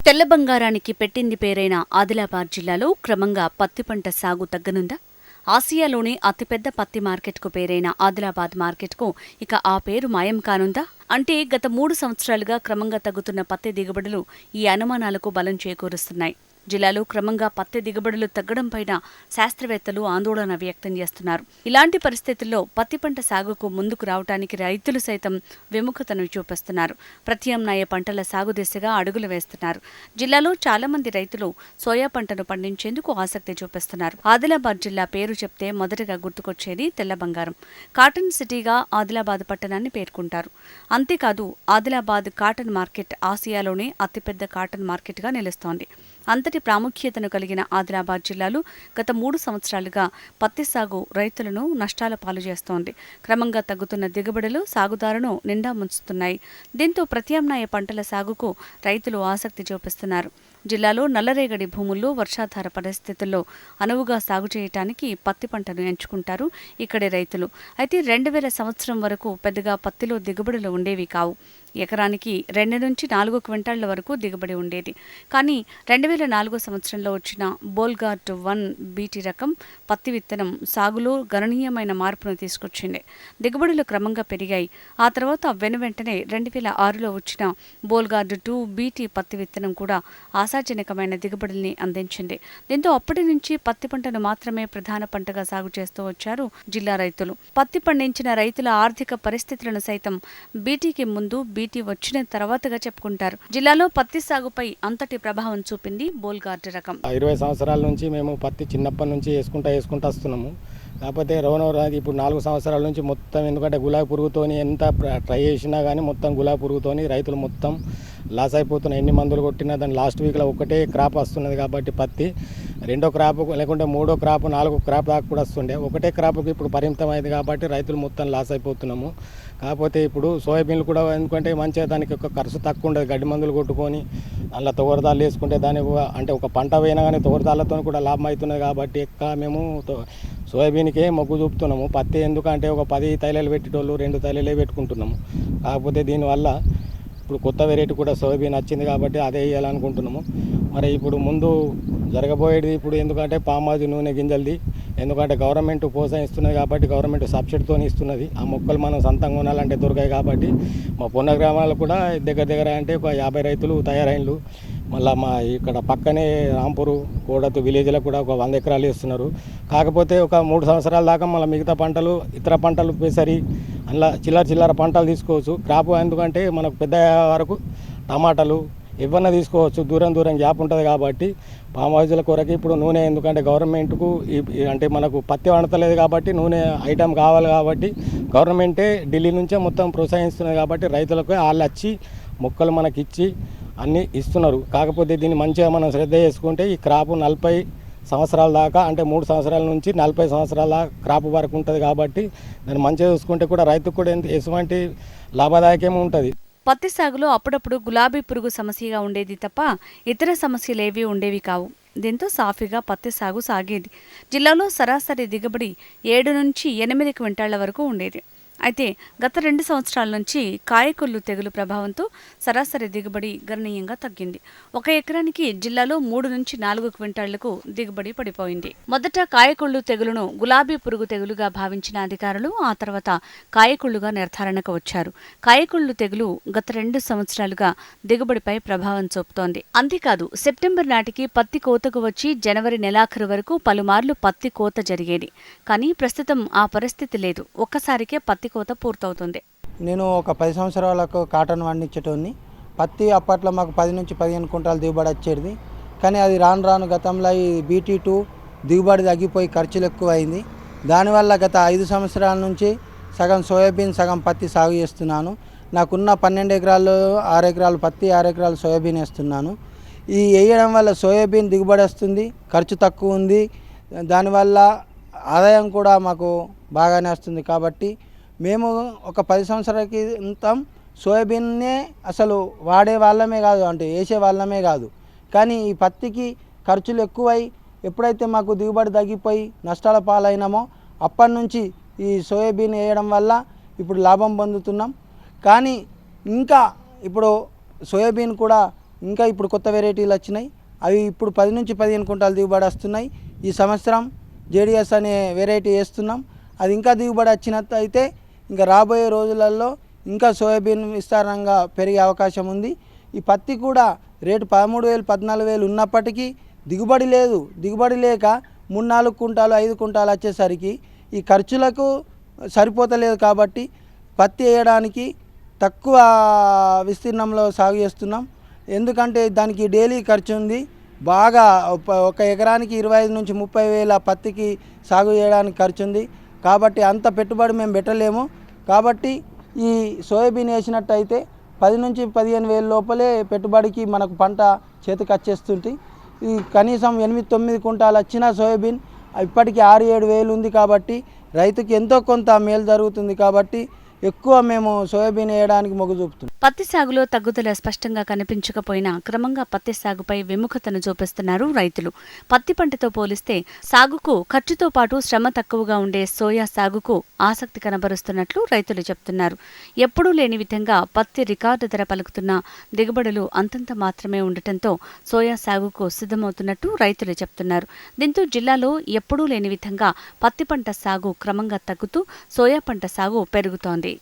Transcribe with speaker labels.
Speaker 1: తెల్ల బంగారానికి పెట్టింది పేరైన ఆదిలాబాద్ జిల్లాలో క్రమంగా పత్తి పంట సాగు తగ్గనుందా? ఆసియాలోనే అతిపెద్ద పత్తి మార్కెట్కు పేరైన ఆదిలాబాద్ మార్కెట్కు ఇక ఆ పేరు మాయం కానుందా? అంటే గత మూడు సంవత్సరాలుగా క్రమంగా తగ్గుతున్న పత్తి దిగుబడులు ఈ అనుమానాలకు బలం చేకూరుస్తున్నాయి. జిల్లాలో క్రమంగా పత్తి దిగుబడులు తగ్గడం పైన శాస్త్రవేత్తలు ఆందోళన వ్యక్తం చేస్తున్నారు. ఇలాంటి పరిస్థితుల్లో పత్తి పంట సాగుకు ముందుకు రావడానికి రైతులు సైతం విముఖతను చూపిస్తున్నారు. ప్రత్యామ్నాయ పంటల సాగు దిశగా అడుగులు వేస్తున్నారు. జిల్లాలో చాలా మంది రైతులు సోయా పంటను పండించేందుకు ఆసక్తి చూపిస్తున్నారు. ఆదిలాబాద్ జిల్లా పేరు చెప్తే మొదటగా గుర్తుకొచ్చేది తెల్ల బంగారం. కాటన్ సిటీగా ఆదిలాబాద్ పట్టణాన్ని పేర్కొంటారు. అంతేకాదు ఆదిలాబాద్ కాటన్ మార్కెట్ ఆసియాలోనే అతిపెద్ద కాటన్ మార్కెట్గా నిలుస్తోంది. అంతటి ప్రాముఖ్యతను కలిగిన ఆదిలాబాద్ జిల్లాలో గత మూడు సంవత్సరాలుగా పత్తి సాగు రైతులను నష్టాల పాలు చేస్తోంది. క్రమంగా తగ్గుతున్న దిగుబడులు సాగుదారును నిండా ముంచుతున్నాయి. దీంతో ప్రత్యామ్నాయ పంటల సాగుకు రైతులు ఆసక్తి చూపిస్తున్నారు. జిల్లాలో నల్లరేగడి భూముల్లో వర్షాధార పరిస్థితుల్లో అనువుగా సాగు చేయటానికి పత్తి పంటను ఎంచుకుంటారు ఇక్కడి రైతులు. అయితే రెండు వేల సంవత్సరం వరకు పెద్దగా పత్తిలో దిగుబడులు ఉండేవి కావు. ఎకరానికి రెండు నుంచి నాలుగు క్వింటాళ్ళ వరకు దిగుబడి ఉండేది. కానీ రెండు వేల నాలుగో సంవత్సరంలో వచ్చిన బోల్గార్ట్ వన్ బీటీ రకం పత్తి విత్తనం సాగులో గణనీయమైన మార్పును తీసుకొచ్చింది. దిగుబడులు క్రమంగా పెరిగాయి. ఆ తర్వాత వెను వెంటనే రెండు వేల ఆరులో వచ్చిన బోల్గార్డ్ టూ బీటీ పత్తి విత్తనం కూడా ఆశాజనకమైన దిగుబడుల్ని అందించింది. దీంతో అప్పటి నుంచి పత్తి పంటను మాత్రమే ప్రధాన పంటగా సాగు చేస్తూ వచ్చారు జిల్లా రైతులు. పత్తి పండించిన రైతుల ఆర్థిక పరిస్థితులను సైతం బీటీకి ముందు బీటీ వచ్చిన తర్వాతగా చెప్పుకుంటారు. జిల్లాలో పత్తి సాగుపై అంతటి ప్రభావం చూపింది బోల్గార్డ్ రకం.
Speaker 2: ఇరవై సంవత్సరాల నుంచి మేము పత్తి చిన్నప్పటి నుంచి వేసుకుంటా వేసుకుంటా వస్తున్నాము. కాకపోతే రౌనో రాది ఇప్పుడు నాలుగు సంవత్సరాల నుంచి మొత్తం ఎందుకంటే గులాబీ పురుగుతోని ఎంత ట్రై చేసినా కానీ మొత్తం గులాబీ పురుగుతోని రైతులు మొత్తం లాస్ అయిపోతున్నాయి. ఎన్ని మందులు కొట్టినా దాని లాస్ట్ వీక్లో ఒకటే క్రాప్ వస్తున్నది కాబట్టి పత్తి. రెండో క్రాప్ లేకుంటే మూడో క్రాప్ నాలుగో క్రాప్ దాకా కూడా వస్తుండే. ఒకటే క్రాప్కి ఇప్పుడు పరిమితం అయింది కాబట్టి రైతులు మొత్తం లాస్ అయిపోతున్నాము. కాకపోతే ఇప్పుడు సోయాబీన్లు కూడా ఎందుకంటే మంచిగా దానికి ఒక ఖర్చు తక్కువ ఉండదు. గడ్డి మందులు కొట్టుకొని అలా తోరదాలు వేసుకుంటే దానికి అంటే ఒక పంట పోయినా కానీ తోరదాలతో కూడా లాభం అవుతున్నది కాబట్టి ఎక్కువ మేము తో- సోయాబీన్కే మొగ్గు చూపుతున్నాము. పత్తి ఎందుకంటే ఒక పది తైలలు పెట్టేటోళ్ళు రెండు తైలలే పెట్టుకుంటున్నాము. కాకపోతే దీనివల్ల ఇప్పుడు కొత్త వెరైటీ కూడా సోయాబీన్ వచ్చింది కాబట్టి అదే వేయాలనుకుంటున్నాము. మరి ఇప్పుడు ముందు జరగబోయేది ఇప్పుడు ఎందుకంటే పామాజు నూనె గింజలది. ఎందుకంటే గవర్నమెంట్ ప్రోత్సహిస్తున్నది కాబట్టి గవర్నమెంట్ సబ్సిడీతో ఇస్తున్నది. ఆ మొక్కలు మనం సొంతంగా కొనాలంటే దొరకాయి కాబట్టి. మా పొన్న గ్రామాలు కూడా దగ్గర దగ్గర అంటే ఒక యాభై రైతులు తయారైనలు. మళ్ళీ మా ఇక్కడ పక్కనే రాంపూరు కోడతు విలేజ్లో కూడా ఒక వంద ఎకరాలు ఇస్తున్నారు కాకపోతే ఒక మూడు సంవత్సరాల దాకా మళ్ళీ మిగతా పంటలు ఇతర పంటలు పెసరి అలా చిల్లర చిల్లర పంటలు తీసుకోవచ్చు. క్రాప్ ఎందుకంటే మనకు పెద్ద వరకు టమాటాలు ఇవన్నీ తీసుకోవచ్చు. దూరం దూరం గ్యాప్ ఉంటుంది కాబట్టి పామ్ ఆయిల్ కొరకు ఇప్పుడు నూనె ఎందుకంటే గవర్నమెంట్కు అంటే మనకు పత్తి వండతలేదు కాబట్టి నూనె ఐటెం కావాలి కాబట్టి గవర్నమెంటే ఢిల్లీ నుంచే మొత్తం ప్రోత్సహిస్తున్నది కాబట్టి రైతులకు వాళ్ళు వచ్చి మొక్కలు మనకి ఇచ్చి అన్నీ ఇస్తున్నారు. కాకపోతే దీన్ని మంచిగా మనం శ్రద్ధ చేసుకుంటే ఈ క్రాప్ నలభై సంవత్సరాల దాకా అంటే మూడు సంవత్సరాల నుంచి నలభై సంవత్సరాల క్రాప్ వరకు ఉంటుంది కాబట్టి దాన్ని మంచిగా చూసుకుంటే కూడా రైతుకు కూడా ఎంత ఎటువంటి లాభదాయకం ఉంటుంది.
Speaker 1: పత్తి సాగులో అప్పుడప్పుడు గులాబీ పురుగు సమస్యగా ఉండేది తప్ప ఇతర సమస్యలేవీ ఉండేవి కావు. దీంతో సాఫీగా పత్తి సాగు సాగేది. జిల్లాలో సరాసరి దిగుబడి ఏడు నుంచి ఎనిమిది క్వింటాళ్ళ వరకు ఉండేది. అయితే గత రెండు సంవత్సరాల నుంచి కాయకొల్లు తెగులు ప్రభావంతో సరాసరి దిగుబడి గణనీయంగా తగ్గింది. ఒక ఎకరానికి జిల్లాలో మూడు నుంచి నాలుగు క్వింటాళ్ళకు దిగుబడి పడిపోయింది. మొదట కాయకొల్లు తెగులును గులాబీ పురుగు తెగులుగా భావించిన అధికారులు ఆ తర్వాత కాయకొళ్ళుగా నిర్ధారణకు వచ్చారు. కాయకొళ్ళు తెగులు గత రెండు సంవత్సరాలుగా దిగుబడిపై ప్రభావం చూపుతోంది. అంతేకాదు సెప్టెంబర్ నాటికి పత్తి కోతకు వచ్చి జనవరి నెలాఖరు వరకు పలుమార్లు పత్తి కోత జరిగేది. కానీ ప్రస్తుతం ఆ పరిస్థితి లేదు. ఒక్కసారికే పత్తి కోత పూర్తవుతుంది.
Speaker 3: నేను ఒక పది సంవత్సరాలకు కాటన్ పండించేటోని పత్తి అప్పట్లో మాకు పది నుంచి పదిహేను కుంటాలు దిగుబడి వచ్చేది. కానీ అది రాను రాను గతంలో ఈ బీటీ టూ దిగుబడి తగ్గిపోయి ఖర్చులు ఎక్కువ అయింది దానివల్ల గత ఐదు సంవత్సరాల నుంచి సగం సోయాబీన్ సగం పత్తి సాగు చేస్తున్నాను. నాకున్న పన్నెండు ఎకరాలు ఆరు ఎకరాలు పత్తి ఆరు ఎకరాలు సోయాబీన్ వేస్తున్నాను. ఈ వేయడం వల్ల సోయాబీన్ దిగుబడి వస్తుంది ఖర్చు తక్కువ ఉంది. దానివల్ల ఆదాయం కూడా మాకు బాగానే వస్తుంది కాబట్టి మేము ఒక పది సంవత్సరాల క్రితం సోయాబీన్నే అసలు వాడే వాళ్ళమే కాదు అంటే వేసే వాళ్ళమే కాదు. కానీ ఈ పత్తికి ఖర్చులు ఎక్కువై ఎప్పుడైతే మాకు దిగుబడి తగ్గిపోయి నష్టాల పాలైనామో అప్పటి నుంచి ఈ సోయాబీన్ వేయడం వల్ల ఇప్పుడు లాభం పొందుతున్నాం. కానీ ఇంకా ఇప్పుడు సోయాబీన్ కూడా ఇంకా ఇప్పుడు కొత్త వెరైటీలు వచ్చినాయి. అవి ఇప్పుడు పది నుంచి పదిహేను కుంటాలు దిగుబడి వస్తున్నాయి. ఈ సంవత్సరం జేడిఎస్ అనే వెరైటీ వేస్తున్నాం. అది ఇంకా దిగుబడి వచ్చినట్టు అయితే ఇంకా రాబోయే రోజులలో ఇంకా సోయాబీన్ విస్తారంగా పెరిగే అవకాశం ఉంది. ఈ పత్తి కూడా రేటు పదమూడు వేలు పద్నాలుగు వేలు ఉన్నప్పటికీ దిగుబడి లేదు. దిగుబడి లేక మూడు నాలుగు కుంటాలు ఐదు కుంటాలు వచ్చేసరికి ఈ ఖర్చులకు సరిపోతలేదు కాబట్టి పత్తి వేయడానికి తక్కువ విస్తీర్ణంలో సాగు చేస్తున్నాం. ఎందుకంటే దానికి డైలీ ఖర్చు ఉంది. బాగా ఒక- ఒక ఎకరానికి ఇరవై ఐదు నుంచి ముప్పై వేల పత్తికి సాగు చేయడానికి ఖర్చు ఉంది. కాబట్టి అంత పెట్టుబడి మేము పెట్టలేము. కాబట్టి ఈ సోయాబీన్ వేసినట్టయితే పది నుంచి పదిహేను వేల లోపలే పెట్టుబడికి మనకు పంట చేతికి వచ్చేస్తుంది. ఈ కనీసం ఎనిమిది తొమ్మిది కుంటాలు వచ్చిన సోయాబీన్ ఇప్పటికీ ఆరు ఏడు వేలు ఉంది కాబట్టి రైతుకి ఎంతో కొంత మేలు జరుగుతుంది కాబట్టి ఎక్కువ మేము సోయాబీన్ వేయడానికి మొగ్గు చూపుతున్నాం.
Speaker 1: పత్తి సాగులో తగ్గుదల స్పష్టంగా కనిపించకపోయినా క్రమంగా పత్తి సాగుపై విముఖతను చూపిస్తున్నారు రైతులు. పత్తి పంటతో పోలిస్తే సాగుకు ఖర్చుతో పాటు శ్రమ తక్కువగా ఉండే సోయా సాగుకు ఆసక్తి కనబరుస్తున్నట్లు రైతులు చెప్తున్నారు. ఎప్పుడూ లేని విధంగా పత్తి రికార్డు ధర పలుకుతున్న దిగుబడులు అంతంత మాత్రమే ఉండటంతో సోయా సాగుకు సిద్ధమవుతున్నట్టు రైతులు చెప్తున్నారు. దీంతో జిల్లాలో ఎప్పుడూ లేని విధంగా పత్తి పంట సాగు క్రమంగా తగ్గుతూ సోయా పంట సాగు పెరుగుతోంది.